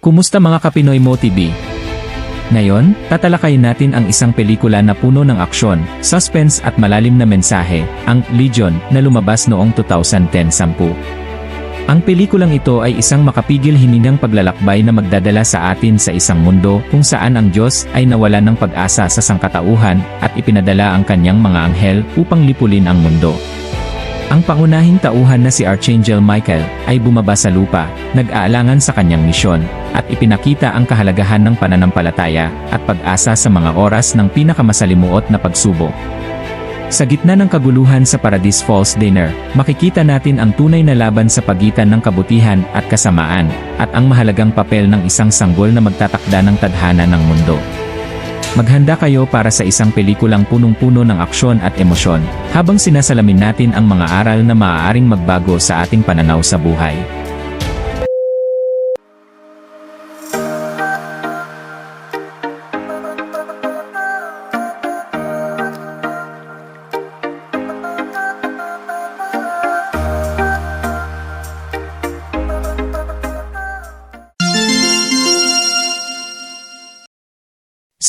Kumusta mga Kapinoy Mo TV? Ngayon, tatalakayin natin ang isang pelikula na puno ng aksyon, suspense at malalim na mensahe, ang Legion na lumabas noong 2010-10. Ang pelikulang ito ay isang makapigil hiningang paglalakbay na magdadala sa atin sa isang mundo kung saan ang Diyos ay nawalan ng pag-asa sa sangkatauhan at ipinadala ang kanyang mga anghel upang lipulin ang mundo. Ang pangunahing tauhan na si Archangel Michael ay bumaba sa lupa, nag-aalangan sa kanyang misyon, at ipinakita ang kahalagahan ng pananampalataya at pag-asa sa mga oras ng pinakamasalimuot na pagsubok. Sa gitna ng kaguluhan sa Paradise Falls Dinner, makikita natin ang tunay na laban sa pagitan ng kabutihan at kasamaan, at ang mahalagang papel ng isang sanggol na magtatakda ng tadhana ng mundo. Maghanda kayo para sa isang pelikulang punong-puno ng aksyon at emosyon, habang sinasalamin natin ang mga aral na maaaring magbago sa ating pananaw sa buhay.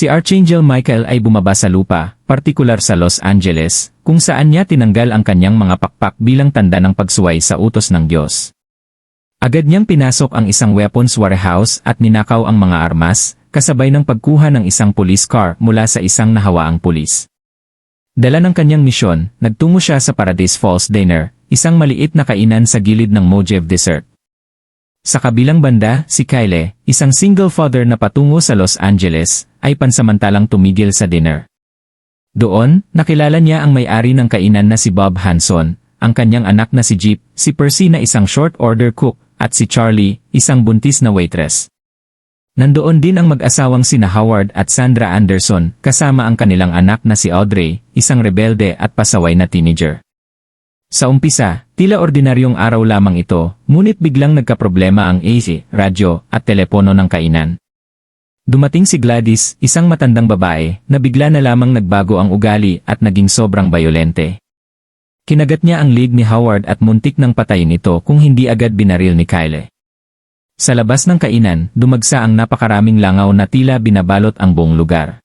Si Archangel Michael ay bumaba sa lupa, partikular sa Los Angeles, kung saan niya tinanggal ang kanyang mga pakpak bilang tanda ng pagsuway sa utos ng Diyos. Agad niyang pinasok ang isang weapons warehouse at ninakaw ang mga armas, kasabay ng pagkuha ng isang police car mula sa isang nahawaang pulis. Dala ng kanyang misyon, nagtungo siya sa Paradise Falls Diner, isang maliit na kainan sa gilid ng Mojave Desert. Sa kabilang banda, si Kyle, isang single father na patungo sa Los Angeles, ay pansamantalang tumigil sa dinner. Doon, nakilala niya ang may-ari ng kainan na si Bob Hanson, ang kanyang anak na si Jeep, si Percy na isang short order cook, at si Charlie, isang buntis na waitress. Nandoon din ang mag-asawang sina Howard at Sandra Anderson, kasama ang kanilang anak na si Audrey, isang rebelde at pasaway na teenager. Sa umpisa, tila ordinaryong araw lamang ito, ngunit biglang nagkaproblema ang AC, radyo, at telepono ng kainan. Dumating si Gladys, isang matandang babae, na bigla na lamang nagbago ang ugali at naging sobrang bayolente. Kinagat niya ang lead ni Howard at muntik ng patayin ito kung hindi agad binaril ni Kyle. Sa labas ng kainan, dumagsa ang napakaraming langaw na tila binabalot ang buong lugar.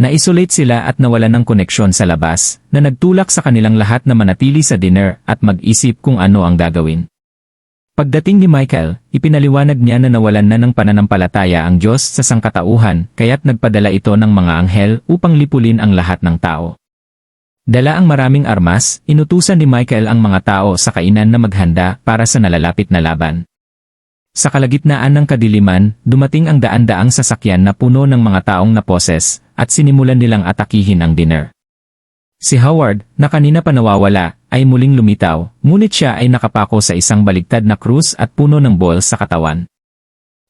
Na-isolate sila at nawalan ng koneksyon sa labas, na nagtulak sa kanilang lahat na manatili sa dinner at mag-isip kung ano ang gagawin. Pagdating ni Michael, ipinaliwanag niya na nawalan na ng pananampalataya ang Diyos sa sangkatauhan kaya't nagpadala ito ng mga anghel upang lipulin ang lahat ng tao. Dala ang maraming armas, inutusan ni Michael ang mga tao sa kainan na maghanda para sa nalalapit na laban. Sa kalagitnaan ng kadiliman, dumating ang daan-daang sasakyan na puno ng mga taong naposes, at sinimulan nilang atakihin ang dinner. Si Howard, na kanina pa nawawala, ay muling lumitaw, ngunit siya ay nakapako sa isang baligtad na krus at puno ng ball sa katawan.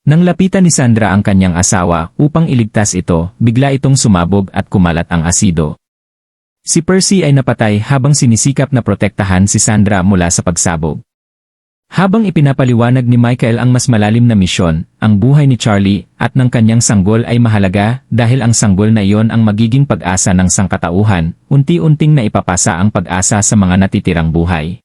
Nang lapitan ni Sandra ang kanyang asawa upang iligtas ito, bigla itong sumabog at kumalat ang asido. Si Percy ay napatay habang sinisikap na protektahan si Sandra mula sa pagsabog. Habang ipinapaliwanag ni Michael ang mas malalim na misyon, ang buhay ni Charlie at ng kanyang sanggol ay mahalaga dahil ang sanggol na iyon ang magiging pag-asa ng sangkatauhan, unti-unting na ipapasa ang pag-asa sa mga natitirang buhay.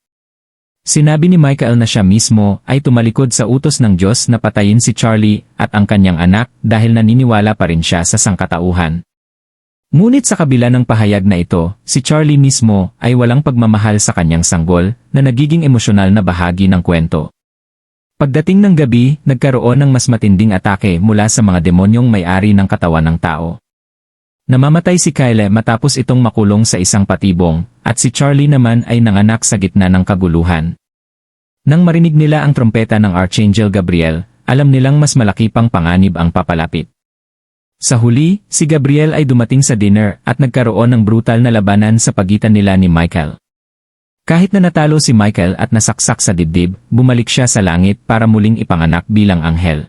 Sinabi ni Michael na siya mismo ay tumalikod sa utos ng Diyos na patayin si Charlie at ang kanyang anak dahil naniniwala pa rin siya sa sangkatauhan. Ngunit sa kabila ng pahayag na ito, si Charlie mismo ay walang pagmamahal sa kanyang sanggol na nagiging emosyonal na bahagi ng kwento. Pagdating ng gabi, nagkaroon ng mas matinding atake mula sa mga demonyong may-ari ng katawan ng tao. Namamatay si Kyle matapos itong makulong sa isang patibong, at si Charlie naman ay nanganak sa gitna ng kaguluhan. Nang marinig nila ang trompeta ng Archangel Gabriel, alam nilang mas malaki pang panganib ang papalapit. Sa huli, si Gabriel ay dumating sa dinner at nagkaroon ng brutal na labanan sa pagitan nila ni Michael. Kahit na natalo si Michael at nasaksak sa dibdib, bumalik siya sa langit para muling ipanganak bilang anghel.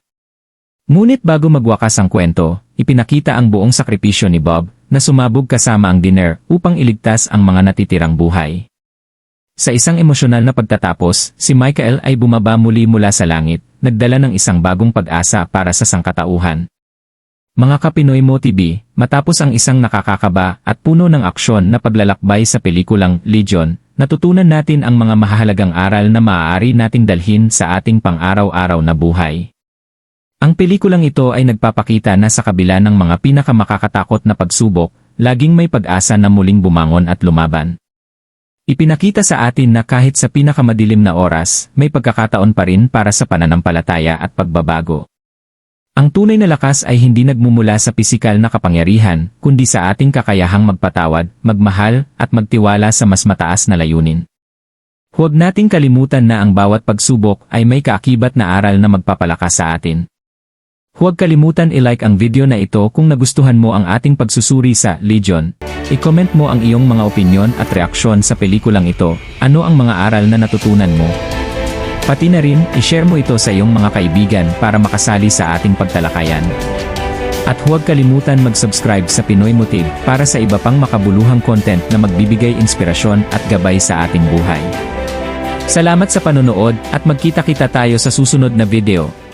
Ngunit bago magwakas ang kwento, ipinakita ang buong sakripisyo ni Bob na sumabog kasama ang dinner upang iligtas ang mga natitirang buhay. Sa isang emosyonal na pagtatapos, si Michael ay bumaba muli mula sa langit, nagdala ng isang bagong pag-asa para sa sangkatauhan. Mga Kapinoy Mo TV, matapos ang isang nakakakaba at puno ng aksyon na paglalakbay sa pelikulang Legion, natutunan natin ang mga mahalagang aral na maaari nating dalhin sa ating pang-araw-araw na buhay. Ang pelikulang ito ay nagpapakita na sa kabila ng mga pinakamakakatakot na pagsubok, laging may pag-asa na muling bumangon at lumaban. Ipinakita sa atin na kahit sa pinakamadilim na oras, may pagkakataon pa rin para sa pananampalataya at pagbabago. Ang tunay na lakas ay hindi nagmumula sa pisikal na kapangyarihan, kundi sa ating kakayahang magpatawad, magmahal, at magtiwala sa mas mataas na layunin. Huwag nating kalimutan na ang bawat pagsubok ay may kaakibat na aral na magpapalakas sa atin. Huwag kalimutan i-like ang video na ito kung nagustuhan mo ang ating pagsusuri sa Legion. I-comment mo ang iyong mga opinyon at reaksyon sa pelikulang ito, ano ang mga aral na natutunan mo. Pati na rin, i-share mo ito sa iyong mga kaibigan para makasali sa ating pagtalakayan. At huwag kalimutan mag-subscribe sa Pinoy Motive para sa iba pang makabuluhang content na magbibigay inspirasyon at gabay sa ating buhay. Salamat sa panonood at magkita-kita tayo sa susunod na video.